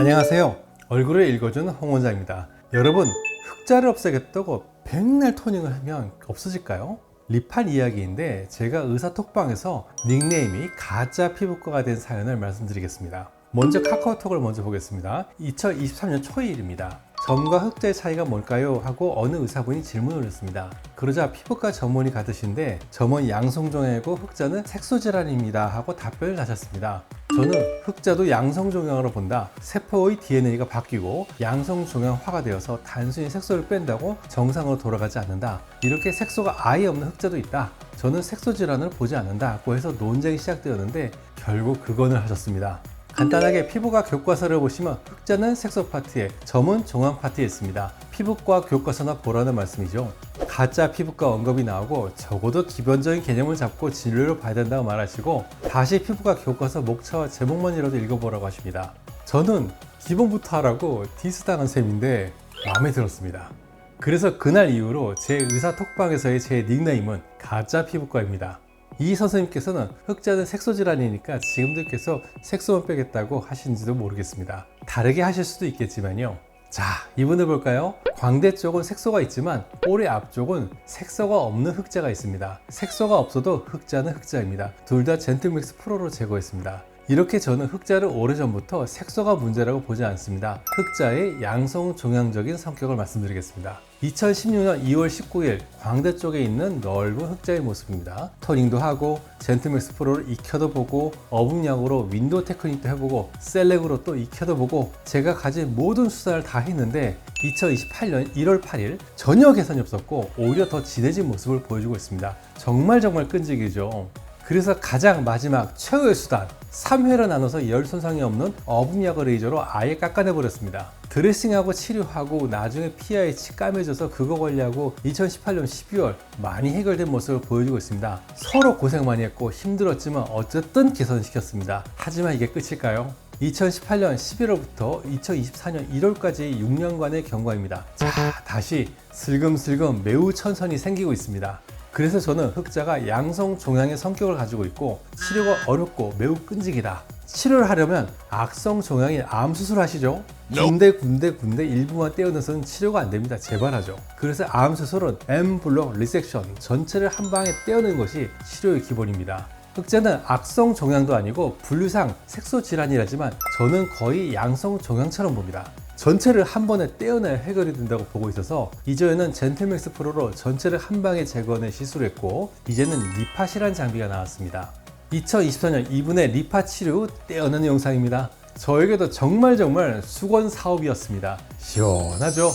안녕하세요. 얼굴을 읽어주는 홍 원장입니다. 여러분, 흑자를 없애겠다고 백날 토닝을 하면 없어질까요? 리팔 이야기인데 제가 의사 톡방에서 닉네임이 가짜 피부과가 된 사연을 말씀드리겠습니다. 먼저 카카오톡을 먼저 보겠습니다. 2023년 초일입니다. 점과 흑자의 차이가 뭘까요? 하고 어느 의사분이 질문을 했습니다. 그러자 피부과 전문의 같으신데 점은 양성종양이고 흑자는 색소질환입니다 하고 답변을 하셨습니다. 저는 흑자도 양성 종양으로 본다. 세포의 DNA가 바뀌고 양성 종양화가 되어서 단순히 색소를 뺀다고 정상으로 돌아가지 않는다. 이렇게 색소가 아예 없는 흑자도 있다. 저는 색소 질환을 보지 않는다고 해서 논쟁이 시작되었는데 결국 그건을 하셨습니다. 간단하게 피부과 교과서를 보시면 흑자는 색소 파트에, 점은 종양 파트에 있습니다. 피부과 교과서나 보라는 말씀이죠. 가짜 피부과 언급이 나오고 적어도 기본적인 개념을 잡고 진료를 봐야 된다고 말하시고 다시 피부과 교과서 목차와 제목만이라도 읽어보라고 하십니다. 저는 기본부터 하라고 디스당한 셈인데 마음에 들었습니다. 그래서 그날 이후로 제 의사 톡방에서의 제 닉네임은 가짜 피부과입니다. 이 선생님께서는 흑자는 색소 질환이니까 지금도 계속 색소만 빼겠다고 하시는지도 모르겠습니다. 다르게 하실 수도 있겠지만요. 자, 이분을 볼까요? 광대 쪽은 색소가 있지만 꼬리 앞쪽은 색소가 없는 흑자가 있습니다. 색소가 없어도 흑자는 흑자입니다. 둘 다 젠틀믹스 프로로 제거했습니다. 이렇게 저는 흑자를 오래전부터 색소가 문제라고 보지 않습니다. 흑자의 양성 종양적인 성격을 말씀드리겠습니다. 2016년 2월 19일 광대 쪽에 있는 넓은 흑자의 모습입니다. 토닝도 하고 젠틀맥스 프로를 익혀도 보고 어분약으로 윈도우 테크닉도 해보고 셀렉으로 또 익혀도 보고 제가 가진 모든 수사를 다 했는데 2028년 1월 8일 전혀 개선이 없었고 오히려 더 진해진 모습을 보여주고 있습니다. 정말 정말 끈질기죠. 그래서 가장 마지막 최후의 수단 3회로 나눠서 열 손상이 없는 어분약을 레이저로 아예 깎아내 버렸습니다. 드레싱하고 치료하고 나중에 pH 까매져서 그거 관리하고 2018년 12월 많이 해결된 모습을 보여주고 있습니다. 서로 고생 많이 했고 힘들었지만 어쨌든 개선시켰습니다. 하지만 이게 끝일까요? 2018년 11월부터 2024년 1월까지 6년간의 경과입니다. 자, 다시 슬금슬금 매우 천천히 생기고 있습니다. 그래서 저는 흑자가 양성 종양의 성격을 가지고 있고 치료가 어렵고 매우 끈질기다. 치료를 하려면 악성 종양인 암 수술하시죠? 군데 군데 군데 일부만 떼어내서는 치료가 안 됩니다. 재발하죠. 그래서 암 수술은 M 블록 리섹션 전체를 한 방에 떼어내는 것이 치료의 기본입니다. 흑자는 악성 종양도 아니고 분류상 색소 질환이라지만 저는 거의 양성 종양처럼 봅니다. 전체를 한 번에 떼어내야 해결이 된다고 보고 있어서 이전에는 젠틀맥스 프로로 전체를 한 방에 제거하는 시술을 했고 이제는 리팟이란 장비가 나왔습니다. 2024년 2분의 리팟 치료 후 떼어내는 영상입니다. 저에게도 정말 정말 수건 사업이었습니다. 시원하죠?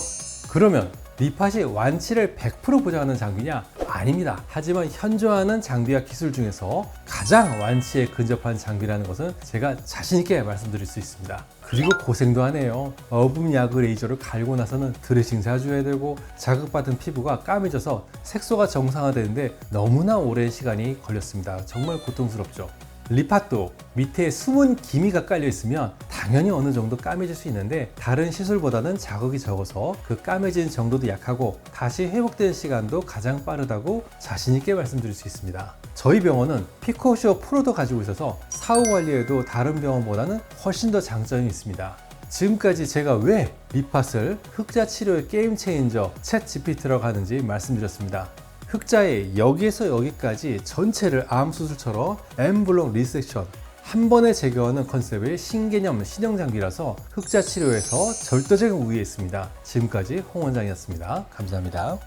그러면 리팟이 완치를 100% 보장하는 장비냐? 아닙니다. 하지만 현존하는 장비와 기술 중에서 가장 완치에 근접한 장비라는 것은 제가 자신있게 말씀드릴 수 있습니다. 그리고 고생도 하네요. 어분야그 레이저를 갈고 나서는 드레싱 자주 해야 되고 자극받은 피부가 까매져서 색소가 정상화되는데 너무나 오랜 시간이 걸렸습니다. 정말 고통스럽죠. 리팟도 밑에 숨은 기미가 깔려 있으면 당연히 어느 정도 까매질 수 있는데 다른 시술보다는 자극이 적어서 그 까매진 정도도 약하고 다시 회복되는 시간도 가장 빠르다고 자신있게 말씀드릴 수 있습니다. 저희 병원은 피코쇼 프로도 가지고 있어서 사후 관리에도 다른 병원보다는 훨씬 더 장점이 있습니다. 지금까지 제가 왜 리팟을 흑자 치료의 게임 체인저 챗 GPT라고 하는지 말씀드렸습니다. 흑자의 여기에서 여기까지 전체를 암 수술처럼 M 블록 리섹션 한 번에 제거하는 컨셉의 신개념 신형 장비라서 흑자 치료에서 절대적인 우위에 있습니다. 지금까지 홍 원장이었습니다. 감사합니다.